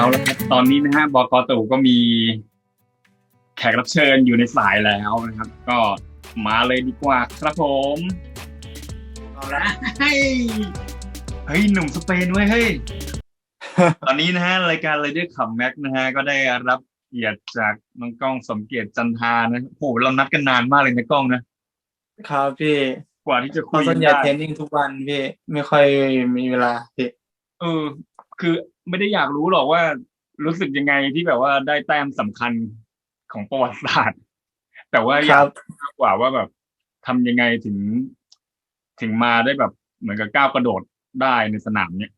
เอาละครับตอนนี้นะฮะบกตู่ก็มีแขกรับเชิญอยู่ในสายแล้วนะครับ ก็มาเลยดีกว่าครับผมเอาละเฮ้ยเฮ้ยหนุ่มสเปนเว้ยเฮ้ยตอนนี้นะฮะรายการเลยด้วยขับแม็กนะฮะก็ได้รับเกียรติจากน้องกล้องสมเกียรติจันทานะโหเรานัดกันนานมากเลยนะกล้องนะครับพี่กว่าที่จะเพคุยราะส่กัวนนใหญ่ได้เทรนนิ่งทุกวันพี่ไม่ค่อยมีเวลาพี่เออคือ ไม่ได้อยากรู้หรอกว่า รู้สึกยังไงที่แบบว่าได้แต้มสำคัญของประวัติศาสตร์ แต่ว่าอคยารักบมากกว่าว่าแบบทำยังไงถึง ถึงมาได้แบบเหมือนกับก้าวกระโดดได้ในสนามเนี้ย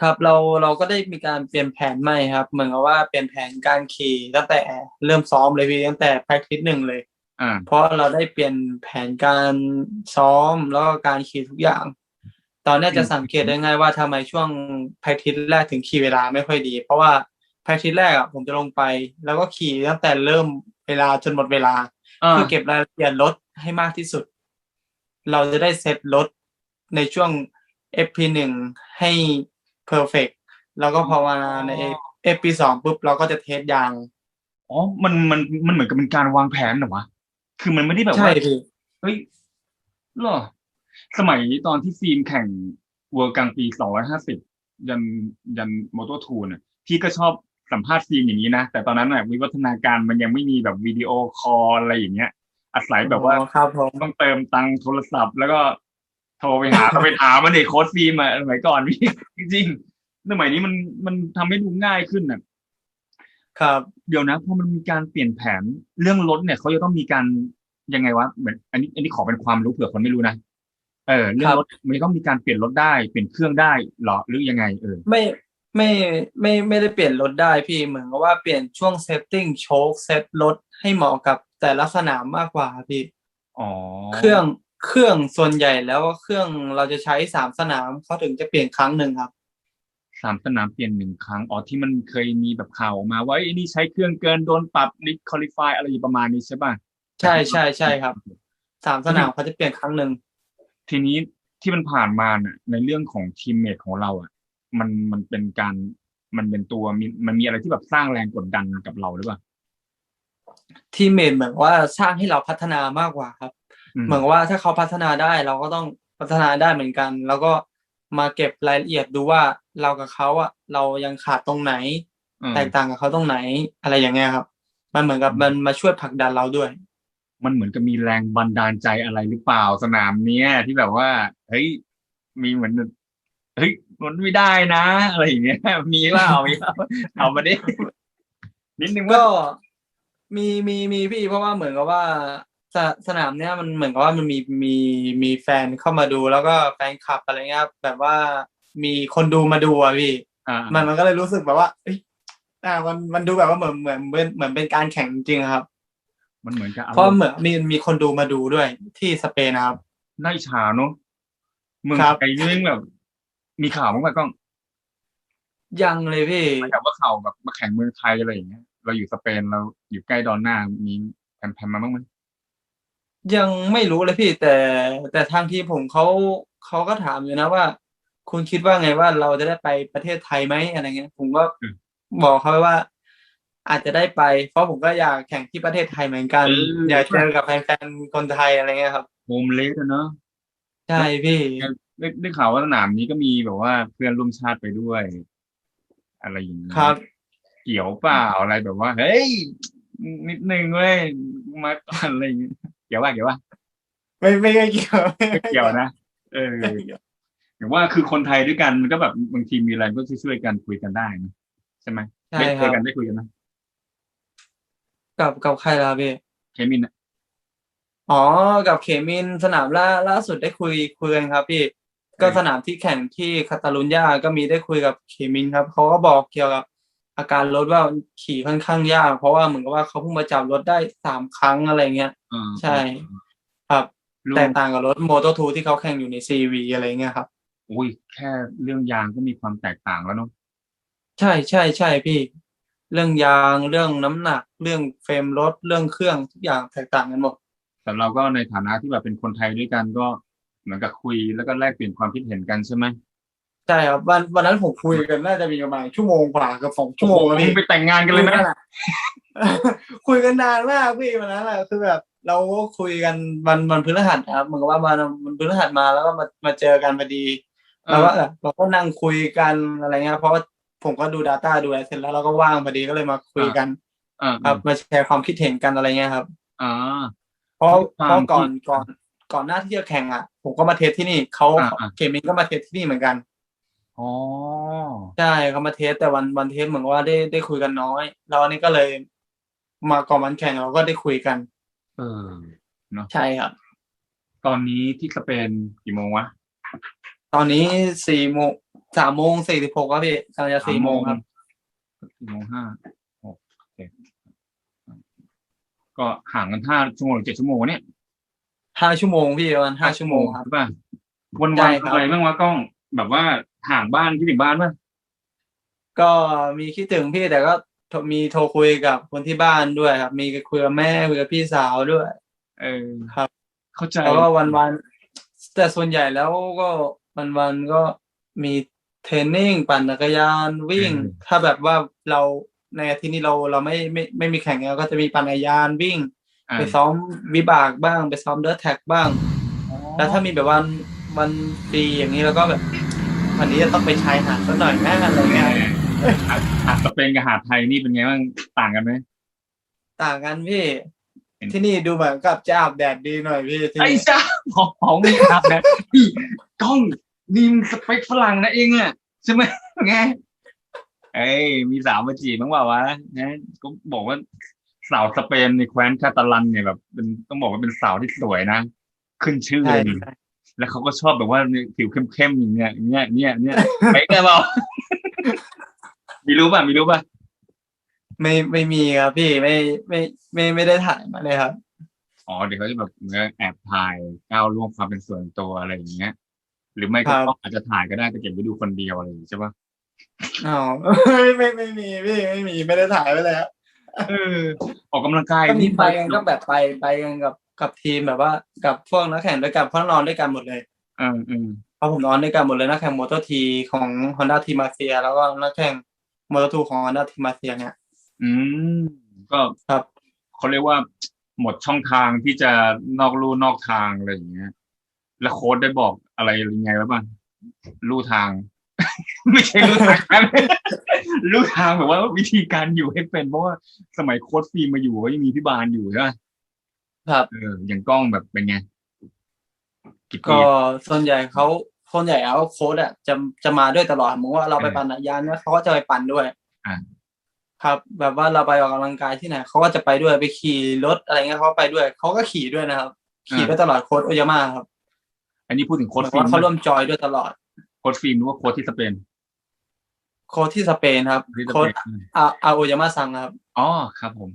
ครับเราเราก็ได้มีการเปลี่ยนแผนใหม่ครับ เหมือนกับว่าเปลี่ยนแผนการขี่ตั้งแต่เริ่มซ้อมเลยพี่ตั้งแต่ practice หนึ่งเลยอ่าเพราะเราได้เปลี่ยนแผนการซ้อมแล้วก็การขี่ทุกอย่าง ตอนเนี้ยจะสังเกตได้ง่ายว่าทำไมช่วง practice แรกถึงขี่เวลาไม่ค่อยดี เพราะว่า practice แรกอะผมจะลงไป แล้วก็ขี่ตั้งแต่เริ่มเวลาจนหมดเวลาอ่าเพื่อเก็บรายละเอียดรถให้มากที่สุด เราจะได้เซตรถในช่วง FP1 ให้ perfect แล้วก็พอมาใน FP2 ปุ๊บเราก็จะเทสยางอ๋อ มัน มัน มันเหมือนกับเป็นการวางแผนเหรอวะ คือมันไม่ได้แบบใช่ว่าพี่เฮ้ยเหรอ สมัยตอนที่ฟิล์มแข่งเวิร์กลางปีสองร้อยห้าสิบยันยันมอเตอร์ทูเนี่ยพี่ก็ชอบสัมภาษณ์ฟิล์มอย่างนี้นะ แต่ตอนนั้นน่ะวิวัฒนาการมันยังไม่มีแบบวิดีโอคอลอะไรอย่างเงี้ย อาศัยแบบว่าอ๋อครับผมต้องเติมตังค์โทรศัพท์ แล้วก็โทรไปหาไปถามมันเด็กโค้ชฟิล์มอะสมัยก่อนพี่จริงๆสมัยนี้มันมันทำให้ดูง่ายขึ้นน่ะครับเดี๋ยวนะพอมันมีการเปลี่ยนแผนเรื่องรถเนี่ยเขาจะต้องมีการยังไงวะเหมือนอันนี้อันนี้ขอเป็นความรู้เผื่อคนไม่รู้นะ เออเรื่องรถมันต้องมีการเปลี่ยนรถได้เปลี่ยนเครื่องได้เหรอหรือยังไงเออไม่ไม่ไม่ไม่ได้เปลี่ยนรถได้พี่เหมือนกับว่าเปลี่ยนช่วงเซตติ้งโชคเซตรถให้เหมาะกับแต่ละสนามมากกว่าพี่อ๋อเครื่องเครื่องส่วนใหญ่แล้วเครื่องเราจะใช้สามสนามเขาถึงจะเปลี่ยนครั้งหนึ่งครับสามสนามเปลี่ยนหนึ่งครั้งอ๋อที่มันเคยมีแบบข่าวออกมาว่าไอ้ยนี่ใช้เครื่องเกินโดนปรับดิคอลิฟายอะไรประมาณนี้ใช่ป่ะใช่ใช่ใช่ครับสามสนามเขาจะเปลี่ยนครั้งหนึ่ง ทีนี้ที่มันผ่านมาเนี่ยในเรื่องของทีมเมทของเราอะ มันมันเป็นการมันเป็นตัวมีมันมีอะไรที่แบบสร้างแรงกดดันกับเราหรือเปล่าทีมเมทเหมือนว่าสร้างให้เราพัฒนามากกว่าครับอืมเหมือนว่าถ้าเขาพัฒนาได้เราก็ต้องพัฒนาได้เหมือนกัน แล้วก็มาเก็บรายละเอียดดูว่าเรากับเขาอะเรายังขาดตรงไหนอืมแตกต่างกับเขาตรงไหนอะไรอย่างเงี้ยครับ มันเหมือนกับมันมาช่วยผลักดันเราด้วย มันเหมือนกับมีแรงบันดาลใจอะไรหรือเปล่าสนามเนี้ย ที่แบบว่าเฮ้ยมีเหมือนเฮ้ยมันไม่ได้นะ อะไรอย่างเงี้ย มีเปล่ามีเปล่าเอามาดินิดนึงว่าก็มีมีมีพี่เพราะว่าเหมือนกับว่าสสนามเนี้ยมันเหมือนกับว่ามันมีมีมีแฟนเข้ามาดู แล้วก็แฟนคลับอะไรเงี้ยครับแบบว่ามีคนดูมาดูอะพี่อ่ามันมันก็เลยรู้สึกแบบว่าเอ้ยอ่ามันมันดูแบบว่าเหมือนเหมือนเหมือนเหมือนเป็นการแข่งจริงๆอะครับ มันเหมือนกับเพราะเหมือนมีมีคนดูมาดูด้วยที่สเปนนะครับได้ฉาเนอะเมืองครับไทยนี่แม่งแบบ มีข่าวบ้างไหมกล้องยังเลยพี่หมายถึงว่าข่าวแบบมาแข่งเมืองไทยอะไรอย่างเงี้ยเราอยู่สเปนเราอยู่ใกล้ดอนหน้ามีแผ่นๆมาบ้างไหมยังไม่รู้เลยพี่แต่ แต่ทางที่ผมเขาเขาก็ถามอยู่นะว่า คุณคิดว่าไงว่าเราจะได้ไปประเทศไทยไหมอะไรเงี้ย ผมก็บอกเขาไปว่า อาจจะได้ไป เพราะผมก็อยากแข่งที่ประเทศไทยเหมือนกัน อยากเจอกับแฟนๆคนไทยอะไรเงี้ยครับโฮมเลสเนอะใช่พี่ได้ได้ข่าวว่าสนามนี้ก็มีแบบว่าเพื่อนร่วมชาติไปด้วย อะไรอย่างนี้ครับ เกี่ยวเปล่าอะไรแบบว่า เฮ้ย นิดนึงเว้ยมาก่อนอะไรอย่างเงี้ยเกี่ยวว่าเกี่ยวว่าไม่ไม่ไม่เกี่ยวไม่เกี่ยวนะเออหรือว่าคือคนไทยด้วยกันมันก็แบบบางทีมีอะไรก็ช่วยๆกันคุยกันได้นะใช่ไหมใช่ไม่คเครัยบกันได้คุยกันนะ กับกับใครล่ะพี่ เคมินนะอ๋อ กับเขมินสนามล่าล่าสุดได้คุยคุยกันครับ พี่ ก็สนามที่แข่งที่คาตาลุญญาก็มีได้คุยกับเขมินครับเขาก็บอกเกี่ยวกับ อาการรถว่าขี่ค่อนข้างยาก เพราะว่าเหมือนกับว่าเขาเพิ่งมาจับรถได้สามครั้งอะไรเงี้ยอ่าใช่ ครับลูกแตกต่างกับรถโมโตทูที่เขาแข่งอยู่ในซีวีอะไรเงี้ยครับ อุ้ยแค่เรื่องยางก็มีความแตกต่างแล้วเนาะใช่ใช่ใช่พี่ เรื่องยางเรื่องน้ำหนัก เรื่องเฟรมรถเรื่องเครื่องทุกอย่างแตกต่างกันหมดแต่เราก็ในฐานะที่แบบเป็นคนไทยด้วยกันก็เหมือนกับคุยแล้วก็แลกเปลี่ยนความคิดเห็นกันใช่ไหมใช่ครับวันวันนั้นผมคุยกันน่าจะมีประมาณชั่วโมงกว่าเกับสองชั่วโมงแล้วมึพี่งไปแต่งงานกันเลยไหมคุอะคุยกันนานมากพี่วันนั้นแหละคือแบบ เราก็คุยกันวันวันพฤหัสครับเหมือนกับว่าวันวันพฤหัสมาแล้วก็มามาเจอกันพอดีแล้วก็แบบเราก็นั่งคุยกันอะไรเงี้ยเพราะว่า ผมก็ดู Data ดูอะไรเสร็จแล้วเราก็ว่างพอดีก็เลยมาคุยกันอ่าครับมาแชร์ความคิดเห็นกันอะไรเงี้ยครับอ่าเพราะความเพราะก่อนคิดก่อนก่อนหน้าที่จะแข่งอะ ผมก็มาเทสที่นี่เขาอ่าอ่าเกมมิ่งก็มาเทสที่นี่เหมือนกันอ๋อใช่เขามาเทสแต่วันวันเทสเหมือนกับว่าได้ได้คุยกันน้อยแล้วอันนี้ก็เลย มาก่อนวันแข่งเราก็ได้คุยกัน เออใช่ครับ ตอนนี้ที่สเปนกี่โมงวะตอนนี้สี่โมง สามโมงสี่สิบหกครับพี่กำลังจะสี่โมงครับสี่โมงห้าหกเจ็ดก็ห่างกันห้าชั่วโมงหรือเจ็ดชั่วโมงวะเนี่ยห้าชั่วโมงพี่ประมาณห้าชั่วโมงครับใช่ป่ะวันใช่วันครับอะไรบ้างวะกล้อง แบบว่าห่างบ้านที่ถึงบ้านป่ะก็มีคิดถึงพี่แต่ก็โทรมีโทรคุยกับคนที่บ้านด้วยครับ มีคุยกับแม่คุยกับพี่สาวด้วย เออครับ เข้าใจแล้วก็วันวันๆแต่ส่วนใหญ่แล้วก็วันวันๆก็มี เทรนนิ่งปั่นจักรยานวิ่ง ถ้าแบบว่าเราในอาทิตย์นี้เราเราไม่ไม่ไม่มีแข่งแล้วก็จะมีปั่นจักรยานวิ่งอ่าไปซ้อมวิบากบ้าง ไปซ้อมเดอร์แท็กบ้าง แล้วถ้ามีแบบวันวันฟรีอย่างนี้แล้วก็แบบ วันนี้จะต้องไปชายหาดสักหน่อยแม่อะไรเงี้ยหาดหาดสเปนกับหาดไทยนี่เป็นไงบ้างต่างกันไหมต่างกันพี่เห็นที่นี่ดูเหมือนกับจะอาบแดดดีหน่อยพี่ที่ไอ้นี่จ้าหอมหอมไม่ครับนะพี่กล้อง นี่มนสเปคฝรั่งนะเองอะใช่ไหมไงเอ้ยมีสาวมาจีบบ้างเปล่าวะนะก็บอกว่าสาวสเปนในแคว้นคาตาลันเนี่ยแบบเป็นต้องบอกว่าเป็นสาวที่สวยนะ ขึ้นชื่อใช่เลยใช่แล้วเขาก็ชอบแบบว่าผิวเข้มๆอย่างเงี้ยอย่างเงี้ยเนี่ยเนี่ยไปกันเปล่ามีรู้ป่ะมีรู้ป่ะไม่ไม่มีครับพี่ไม่ไม่ไม่ไม่ได้ถ่ายมาเลยครับอ๋อเดี๋ยวเขาจะแบบเหมือนแอบถ่ายก้าวล่วงความเป็นส่วนตัวอะไรอย่างเงี้ย หรือไม่ก็ครับอาจจะถ่ายก็ได้แต่เก็บไว้ดูคนเดียวอะไรอย่างงี้ใช่ป่ะอ๋อไม่ไม่ไม่มีพี่ไม่มีไม่ได้ถ่ายไว้แล้วเออออกกำลังกายก็มีนี่ไปกันก็แบบไปไปกันกับกับทีมแบบว่า กับพวกนักแข่งด้วยกันเพราะนอนด้วยกันหมดเลยเออเออเพราะผมนอนด้วยกันหมดเลยนักแข่งมอเตอร์ทีของ Honda ทีมาเซียแล้วก็นักแข่งมอเตอร์ทูของ Honda ทีมาเซียเนี่ย อืมก็ครับเขาเรียกว่าหมดช่องทางที่จะนอกลู่นอกทางอะไรอย่างเงี้ย แล้วโค้ดได้บอก อะไรยังไงไว้บ้างลู่ทาง ไม่ใช่ลู่ทางลู่ทางแบบว่าวิธีการอยู่ให้เป็น เพราะว่าสมัยโค้ดฟิล์มมาอยู่ก็ยังมีพี่บานอยู่ใช่ไหมครับเอออย่างกล้องแบบเป็นไงกี่ปีก็ส่วนใหญ่เขาส่วนใหญ่เอาโค้ดอะจะจะมาด้วยตลอดเหมือนว่าเราไปเออปั่นจักรยานเนี่ยเขาก็จะไปปั่นด้วยอ่าครับ แบบว่าเราไปออกกำลังกายที่ไหนเขาก็จะไปด้วยไปขี่รถอะไรเงี้ยเขาก็ไปด้วยเขาก็ขี่ด้วยนะครับ ขี่ด้วยตลอดโค้ดโอยาม่าครับ อันนี้พูดถึงเหโค้ดมือนฟิล์มว่าเขาร่วมจอยด้วยตลอดโค้ดฟิล์มหรือว่าโค้ดที่สเปนโค้ดที่สเปนครับที่สโค้เปดนอาอาโอยาม่าซังครับอ๋อครับผม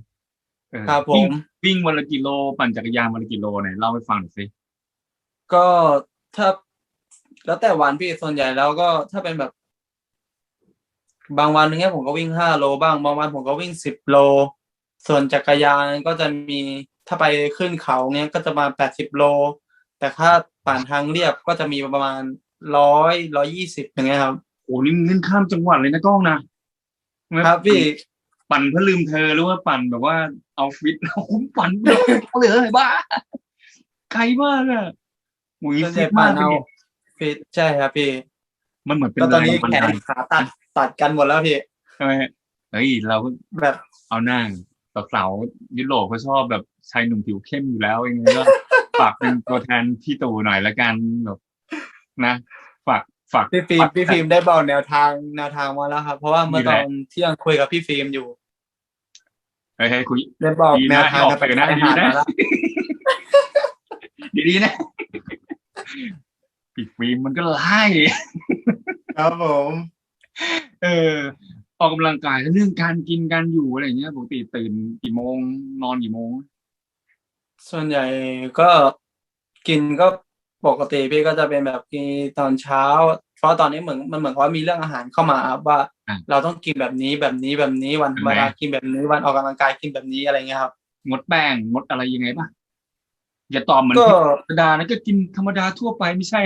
เออครับผวิ่งมวิ่งวันละกิโลปั่นจักรยานวันละกิโลไหนเล่าให้ฟังหน่อยสิก็ถ้าแล้วแต่วันพี่ส่วนใหญ่แล้วก็ถ้าเป็นแบบ บางวันอย่างเงี้ยผมก็วิ่งห้าโลบ้าง บางวันผมก็วิ่งสิบโล ส่วนจักรยานก็จะมีถ้าไปขึ้นเขาเงี้ยก็จะมาแปดสิบโล แต่ถ้าปั่นทางเรียบก็จะมีประมาณร้อยร้อยี่สิบอย่างเงี้ยครับโอ้นี่เงินข้ามจังหวัดเลยนะกล้องนะครับพี่ปั่นเพื่อลืมเธอหรือว่าปั่นแบบว่าเอาฟิตโอ้โหปั่นเหลือเลยบ้าไกลมากอะโอ้ยส่วนใหฟิญ่ตมาปั่กนเลเอายฟิตใช่ครับพี่ มันเหมือนเป็นก็ตอนนี้แรงบันแขดานลขาตัดตัดกันหมดแล้วพี่ใช่ไหมเฮ้ยเราก็แบบเอาหน้าสาวๆยุโรปเขาชอบแบบชายหนุ่มผิวเข้มอยู่แล้วยังไงก็ ฝากเป็นตัวแทนพี่ตู่หน่อยละกันแบบนะฝากฝากพี่ฟิล์มฝากพี่ฟิล์มได้บอกแนวทางแนวทางมาแล้วครับ เพราะว่าเมื่อมีตแหอละนเที่ยงคุยกับพี่ฟิล์มอยู่เฮ้ยเฮ้ยคุยได้บอกดีแนนะวทางออกการไปเถอะนะชายดีหาดนะมาแล้วดีๆนะปิดฟิล์มมันก็ไล่ครับผม เออออกกำลังกายเรื่องการกินการอยู่อะไรอย่างเงี้ยปกติตื่นกี่โมง นอนกี่โมง ส่วนใหญ่ก็กินก็ปกติพี่ก็จะเป็นแบบกินตอนเช้า เพราะตอนนี้เหมือนมันเหมือนว่ามีเรื่องอาหารเข้ามาครับว่า อะเราต้องกินแบบนี้แบบนี้แบบนี้วันธรรมดาใช่ไหมกินแบบนี้วันออกกำลังกายกินแบบนี้อะไรเงี้ยครับ งดแป้งงดอะไรยังไงป่ะอย่าตอบเหมือนก็ ธรรมดานะก็กินธรรมดาทั่วไปไม่ใช่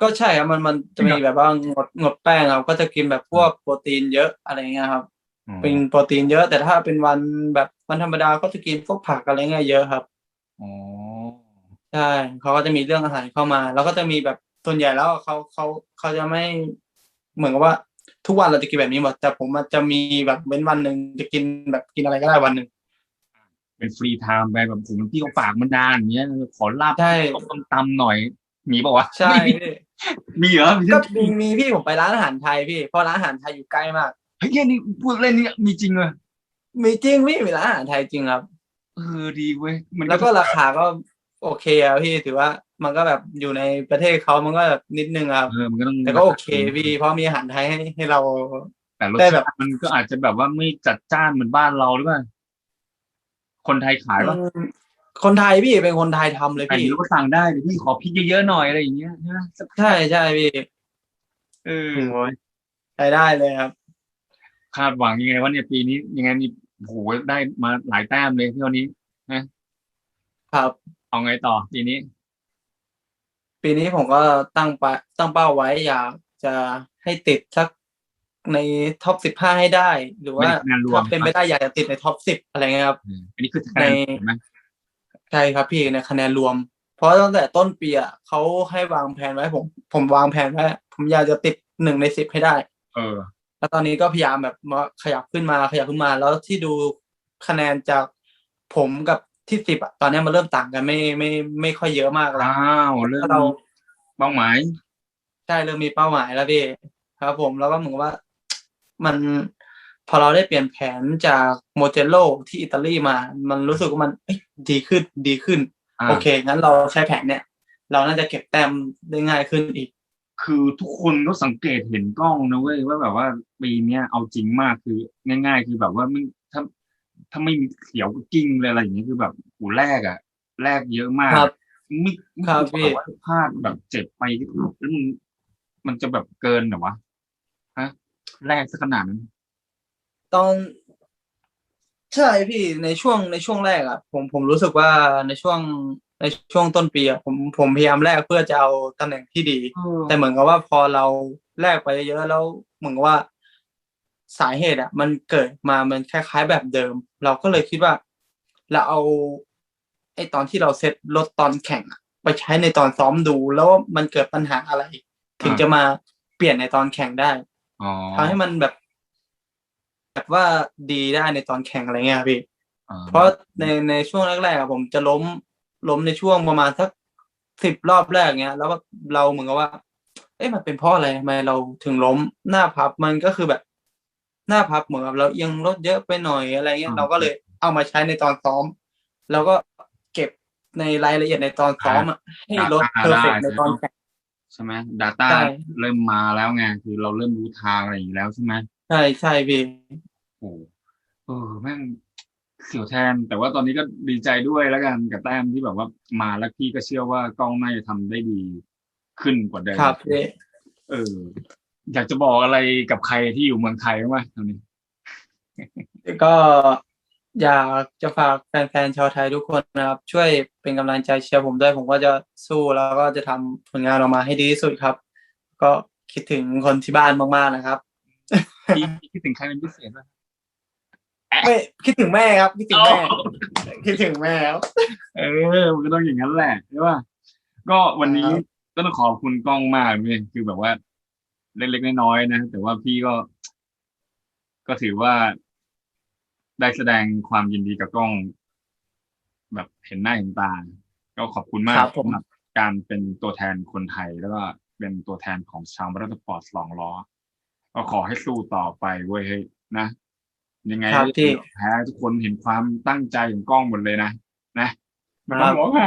ก็ใช่ครับมันมันจะมีแบบว่างดงดแป้งครับก็จะกินแบบพวกโปรตีนเยอะอะไรเงี้ยครับอ๋อ เป็นโปรตีนเยอะแต่ถ้าเป็นวันแบบวันธรรมดาก็จะกินพวกผักอะไรเงี้ยเยอะครับอ๋อใช่เขาก็จะมีเรื่องอาหารเข้ามา แล้วก็จะมีแบบส่วนใหญ่แล้วเขาเขาเขาจะไม่เหมือนกับว่าทุกวันเราจะกินแบบนี้หมดแต่ผมมันจะมีแบบเว้นวันหนึ่งจะกินแบบกินอะไรก็ได้วันหนึ่งเป็นฟรีไทม์ไปแบบผมพี่เขาฝากมันดานอย่างเงี้ยขอลาบใช่ต้มตำหน่อยมีเปล่าวะใช่ไม่มีพี่มีเหรอมีก็เรื่องมีมีพี่ผมไปร้านอาหารไทยพี่เพราะร้านอาหารไทยอยู่ใกล้มาก เฮ้ยแค่นี้พูดเล่นนี่มีจริงเลยมีจริงพี่มีร้านอาหารไทยจริงครับ เออดีเว้ยมันแล้วก็ราคาก็โอเคอะพี่ถือว่ามันก็แบบอยู่ในประเทศเขามันก็แบบนิดนึงอะครับ เออมันก็ต้องแต่ก็โอเคพี่เพราะมีอาหารไทยให้ให้เรา แต่รสได้แบชาบ ติมันก็อาจจะแบบว่าไม่จัดจ้านเหมือนบ้านเราหรือเปล่าคนไทยขายปะอืมคนไทยพี่เป็นคนไทยทำเลยไอ้พี่นี่ก็สั่งได้เดี๋ยวพี่ขอพริกเยอะๆหน่อยอะไรอย่างเงี้ยใช่ไหมใช่ใช่พี่เออโอ้ยใช้ได้เลยครับ คาดหวังยังไงว่าเนี่ยปีนี้ยังไงนี่โหได้มาหลายแต้มเลยที่วันนี้ครับเอาไงต่อปีนี้ ปีนี้ผมก็ตั้งปะตั้งเป้าไว้อยากจะให้ติดสักในท็อปสิบห้าให้ได้ หรือว่าไม่ได้คะแนนรวมถ้าเป็นไปได้อยากจะติดในท็อปสิบอะไรเงี้ยครับอืมอันนี้คือคะแนนในเห็นไหมใช่ครับพี่ในคะแนนรวม เพราะตั้งแต่ต้นปีอะเขาให้วางแผนไว้ผม ผมวางแผนไว้ผมอยากจะติดหนึ่งในสิบให้ได้ เออ แล้วตอนนี้ก็พยายามแบบมาขยับขึ้นมาขยับขึ้นมา แล้วที่ดูคะแนนจากผมกับที่สิบอะตอนนี้มันเริ่มต่างกันไม่ไม่ไม่ค่อยเยอะมากแล้วอ้าวเริ่มเราเป้าหมายใช่เริ่มมีเป้าหมายแล้วพี่ครับผมแล้วก็เหมือนกับว่ามันพอเราได้เปลี่ยนแผนจากโมเจโลที่อิตาลีมา มันรู้สึกว่ามันเอ้ยดีขึ้นดีขึ้นอ่าโอเค งั้นเราใช้แผนเนี่ย เราน่าจะเก็บแต้มได้ง่ายขึ้นอีก คือทุกคนก็สังเกตเห็นกล้องนะเว้ยว่าแบบว่าปีเนี้ยเอาจริงมากคือ ง่าย ๆ คือแบบว่าไม่ถ้าถ้าไม่มีเขียวก็กิ้งเลยอะไรอย่างเงี้ยคือแบบหูแรกอะแรกเยอะมากครับไม่ไม่ครับคิดพี่ว่าพลาดแบบเจ็บไปแล้วมันมันจะแบบเกินเหรอวะฮะแรกสักขนาดนั้นตอนใช่พี่ในช่วงในช่วงแรกอะผมผมรู้สึกว่าในช่วง ในช่วงต้นปีอะผมผมพยายามแลกเพื่อจะเอาตำแหน่งที่ดี แต่เหมือนกับว่าพอเราแลกไปเยอะแล้วเหมือนกับว่าสาเหตุอะ มันเกิดมามันคล้ายๆแบบเดิม เราก็เลยคิดว่า เราเอาไอ้ตอนที่เราเซตรถตอนแข่งอะไปใช้ในตอนซ้อมดูแล้วว่ามันเกิดปัญหาอะไร ถึงอ่าจะมาเปลี่ยนในตอนแข่งได้อ๋อทำให้มันแบบ แบบว่าดีได้ในตอนแข่งอะไรเงี้ยครับพี่อ่าเพราะในในช่วงแรกๆอะผมจะล้ม ล้มในช่วงประมาณสักสิบรอบแรกเงี้ย แล้วก็เราเหมือนกับว่า เอ๊ะมันเป็นเพราะอะไรทำไมเราถึงล้มหน้าพับมันก็คือแบบ หน้าพับเหมือนกับเราเอียงรถเยอะไปหน่อยอะไรเงี้ยเราก็เลยเอามาใช้ในตอนซ้อม แล้วก็เก็บในรายละเอียดในตอนซ้อมอะให้รถเพอร์เฟกในตอนแข่งใช่ไหม Data ใช่เริ่มมาแล้วไงคือเราเริ่มรู้ทางอะไรอย่างนี้แล้วใช่ไหมใช่ใช่พี่โอ้เออแม่ง เสียวแทน แต่ว่าตอนนี้ก็ดีใจด้วยแล้วกันกับแต้มที่แบบว่ามาแล้วพี่ก็เชื่อว่ากล้องน่าจะทำได้ดีขึ้นกว่าเดิมครับพี่เออ อยากจะบอกอะไรกับใครที่อยู่เมืองไทยบ้างไหมตอนนี้ก็อยากจะฝากแฟนๆชาวไทยทุกคนนะครับ ช่วยเป็นกำลังใจเชียร์ผมด้วย ผมก็จะสู้แล้วก็จะทำผลงานออกมาให้ดีที่สุดครับ ก็คิดถึงคนที่บ้านมากๆนะครับพี่คิดถึงใครเป็นพิเศษไหม ไม่คิดถึงแม่ครับคิดถึงแม่คิดถึงแม่ครับเออมันก็ต้องอย่างนั้นแหละใช่ป่ะก็วันนี้ครับก็ต้องขอบคุณกล้องมากเลยคือแบบว่า เล็กๆน้อยๆนะแต่ว่าพี่ก็ ก็ถือว่า ได้แสดงความยินดีกับกล้อง แบบเห็นหน้าเห็นตา ก็ขอบคุณมากครับผมสำหรับการเป็นตัวแทนคนไทยแล้วก็เป็นตัวแทนของชาวมอเตอร์สปอร์ตสองล้อ ก็ขอให้สู้ต่อไปเว้ยเฮ้ยนะ ยังไงครับพี่แพ้ทุกคนเห็นความตั้งใจของกล้องหมดเลยนะนะไมันครับร้องไห้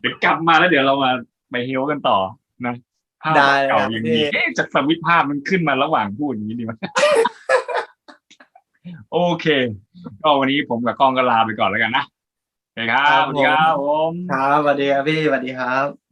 เดี๋ยวกลับมาแล้วเดี๋ยวเรามาไปเฮลกันต่อนะภาพได้เลยเก่าครับอย่างพี่นี้เอ๊ะจากสวิตช์ภาพมันขึ้นมาระหว่างพูดอย่างนี้ดีไหมโอเค ก็วันนี้ผมกับกล้องก็ลาไปก่อนแล้วกันนะโอเคครับสวัสดีครับผมครับสวัสดีครับพี่สวัสดีครับ